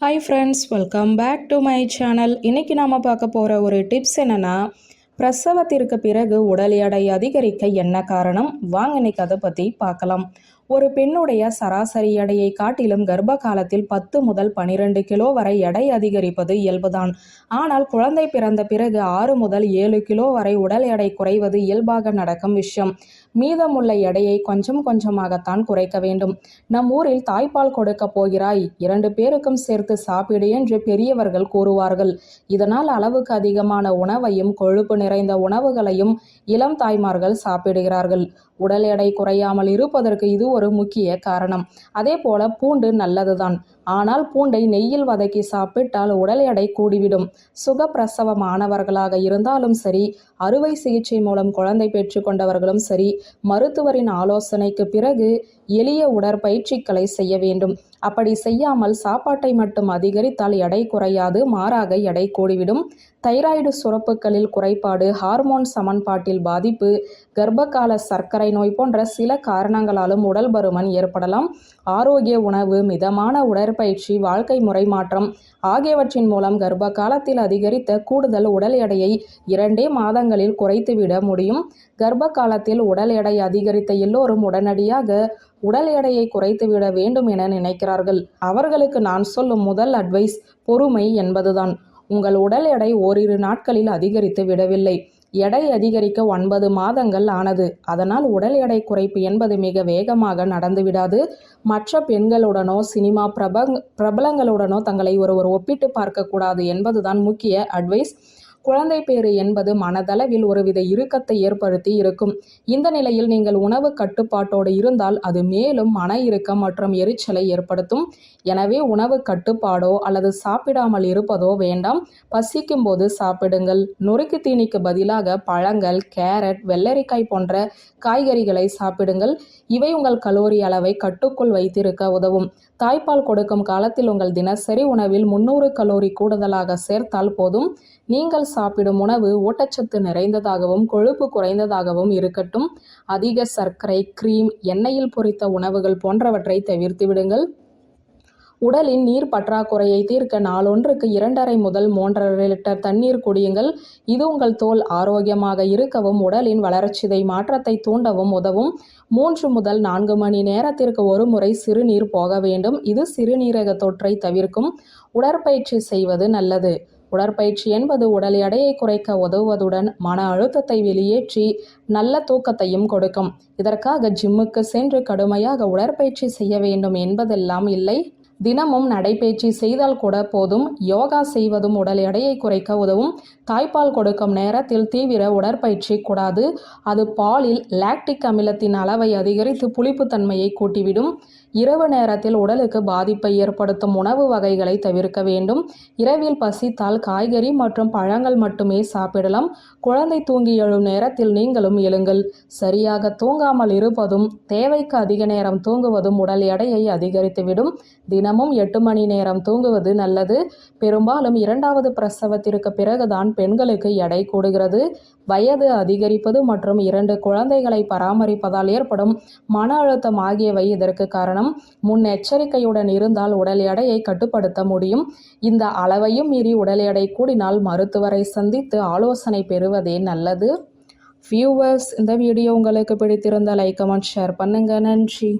Hi friends welcome back to my channel இன்றைக்கி நாம் பார்க்க போகிற ஒரு டிப்ஸ் என்னென்னா பிரசவத்திற்கு பிறகு உடல் எடை அதிகரிக்க என்ன காரணம்? வாங்க இன்னைக்கு அதை பற்றி பார்க்கலாம். ஒரு பெண்ணுடைய சராசரி எடையை காட்டிலும் கர்ப்ப காலத்தில் பத்து முதல் பனிரெண்டு கிலோ வரை எடை அதிகரிப்பது இயல்புதான். ஆனால் குழந்தை பிறந்த பிறகு ஆறு முதல் ஏழு கிலோ வரை உடல் எடை குறைவது இயல்பாக நடக்கும் விஷயம். மீதமுள்ள எடையை கொஞ்சம் கொஞ்சமாகத்தான் குறைக்க வேண்டும். நம் ஊரில் தாய்ப்பால் கொடுக்க போகிறாய். இரண்டு பேருக்கும் சேர்த்து சாப்பிடு என்று பெரியவர்கள் கூறுவார்கள். இதனால் அளவுக்கு அதிகமான உணவையும் கொழுப்பு நிறைந்த உணவுகளையும் இளம் தாய்மார்கள் சாப்பிடுகிறார்கள். உடல் எடை குறையாமல் இருப்பதற்கு இது ஒரு முக்கிய காரணம். அதே போல பூண்டு நல்லதுதான். ஆனால் பூண்டை நெய்யில் வதக்கி சாப்பிட்டால் உடல் எடை கூடிவிடும். சுகப்பிரசவமானவர்களாக இருந்தாலும் சரி அறுவை சிகிச்சை மூலம் குழந்தை பெற்றுக்கொண்டவர்களும் சரி மருத்துவரின் ஆலோசனைக்கு பிறகு எளிய உடற்பயிற்சிகளை செய்ய வேண்டும். அப்படி செய்யாமல் சாப்பாட்டை மட்டும் அதிகரித்தால் எடை குறையாது மாறாக எடை கூடிவிடும். தைராய்டு சுரப்புகளில் குறைபாடு ஹார்மோன் சமன்பாட்டில் பாதிப்பு கர்ப்பகால சர்க்கரை நோய் போன்ற சில காரணங்களாலும் உடல் பருமன் ஏற்படலாம். ஆரோக்கிய உணவு மிதமான உடற்பயிற்சி வாழ்க்கை முறை மாற்றம் ஆகியவற்றின் மூலம் கர்ப்ப காலத்தில் அதிகரித்த கூடுதல் உடல் எடையை இரண்டே மாதங்களில் குறைத்துவிட முடியும். கர்ப்ப காலத்தில் உடல் எடை அதிகரித்த எல்லோரும் உடனடியாக உடல் எடையை குறைத்துவிட வேண்டும் என நினைக்கிறார்கள். அவர்களுக்கு நான் சொல்லும் முதல் அட்வைஸ் பொறுமை என்பதுதான். உங்கள் உடல் எடை ஓரிரு நாட்களில் அதிகரித்து விடவில்லை. எடை அதிகரிக்க ஒன்பது மாதங்கள் ஆனது. அதனால் உடல் எடை குறைப்பு என்பது மிக வேகமாக நடந்துவிடாது மற்ற பெண்களுடனோ சினிமா பிரபங் பிரபலங்களுடனோ தங்களை ஒருவர் ஒப்பிட்டு பார்க்கக்கூடாது என்பதுதான் முக்கிய அட்வைஸ் குழந்தை பேறு என்பது மனதளவில் ஒருவித இறுக்கத்தை ஏற்படுத்தி இருக்கும். இந்த நிலையில் நீங்கள் உணவு கட்டுப்பாட்டோடு இருந்தால் அது மேலும் மன இறுக்கம் மற்றும் எரிச்சலை ஏற்படுத்தும். எனவே உணவு கட்டுப்பாடோ அல்லது சாப்பிடாமல் இருப்பதோ வேண்டாம். பசிக்கும் போது சாப்பிடுங்கள். நொறுக்கு தீனிக்கு பதிலாக பழங்கள் கேரட் வெள்ளரிக்காய் போன்ற காய்கறிகளை சாப்பிடுங்கள். இவை உங்கள் கலோரி அளவை கட்டுக்குள் வைத்திருக்க உதவும். தாய்ப்பால் கொடுக்கும் காலத்தில் உங்கள் தினசரி உணவில் முன்னூறு கலோரி கூடுதலாக சேர்த்தால் போதும். நீங்கள் சாப்பிடும் உணவு ஊட்டச்சத்து நிறைந்ததாகவும் கொழுப்பு குறைந்ததாகவும் இருக்கட்டும். அதிக சர்க்கரை கிரீம் எண்ணெயில் பொரித்த உணவுகள் போன்றவற்றை தவிர்த்து விடுங்கள். உடலின் நீர் பற்றாக்குறையை தீர்க்க நாளொன்றுக்கு இரண்டரை முதல் மூன்றரை லிட்டர் தண்ணீர் குடியுங்கள். இது உங்கள் தோல் ஆரோக்கியமாக இருக்கவும் உடலின் வளர்ச்சிதை மாற்றத்தை தூண்டவும் உதவும். மூன்று முதல் நான்கு மணி நேரத்திற்கு ஒரு முறை சிறுநீர் போக வேண்டும். இது சிறுநீரக தொற்றை தவிர்க்கும். உடற்பயிற்சி செய்வது நல்லது. உடற்பயிற்சி என்பது உடல் எடையை குறைக்க உதவுவதுடன் மன அழுத்தத்தை வெளியேற்றி நல்ல தூக்கத்தையும் கொடுக்கும். இதற்காக ஜிம்முக்கு சென்று கடுமையாக உடற்பயிற்சி செய்ய வேண்டும் என்பதெல்லாம் இல்லை. தினமும் நடைபயிற்சி செய்தால் கூட போதும். யோகா செய்வதும் உடல் எடையை குறைக்க உதவும். தாய்ப்பால் கொடுக்கும் நேரத்தில் தீவிர உடற்பயிற்சி கூடாது. அது பாலில் லாக்டிக் அமிலத்தின் அளவை அதிகரித்து புளிப்புத்தன்மையை கூட்டிவிடும். இரவு நேரத்தில் உடலுக்கு பாதிப்பை ஏற்படுத்தும் உணவு வகைகளை தவிர்க்க வேண்டும். இரவில் பசித்தால் காய்கறி மற்றும் பழங்கள் மட்டுமே சாப்பிடலாம். குழந்தை தூங்கி எழும் நேரத்தில் நீங்களும் எழுங்கள். சரியாக தூங்காமல் இருப்பதும் தேவைக்கு அதிக நேரம் தூங்குவதும் உடல் எடையை அதிகரித்துவிடும். தின தினமும் எட்டு மணி நேரம் தூங்குவது நல்லது. பெரும்பாலும் இரண்டாவது பிரசவத்திற்கு பிறகுதான் பெண்களுக்கு எடை கூடுகிறது. வயது அதிகரிப்பது மற்றும் இரண்டு குழந்தைகளை பராமரிப்பதால் ஏற்படும் மன அழுத்தம் ஆகியவை இதற்கு காரணம். முன்னெச்சரிக்கையுடன் இருந்தால் உடல் எடையை கட்டுப்படுத்த முடியும். இந்த அளவையும் மீறி உடல் எடை கூடினால் மருத்துவரை சந்தித்து ஆலோசனை பெறுவதே நல்லது. வியூவர்ஸ் இந்த வீடியோ உங்களுக்கு பிடித்திருந்தால் லைக் கமெண்ட் ஷேர் பண்ணுங்க. நன்றி.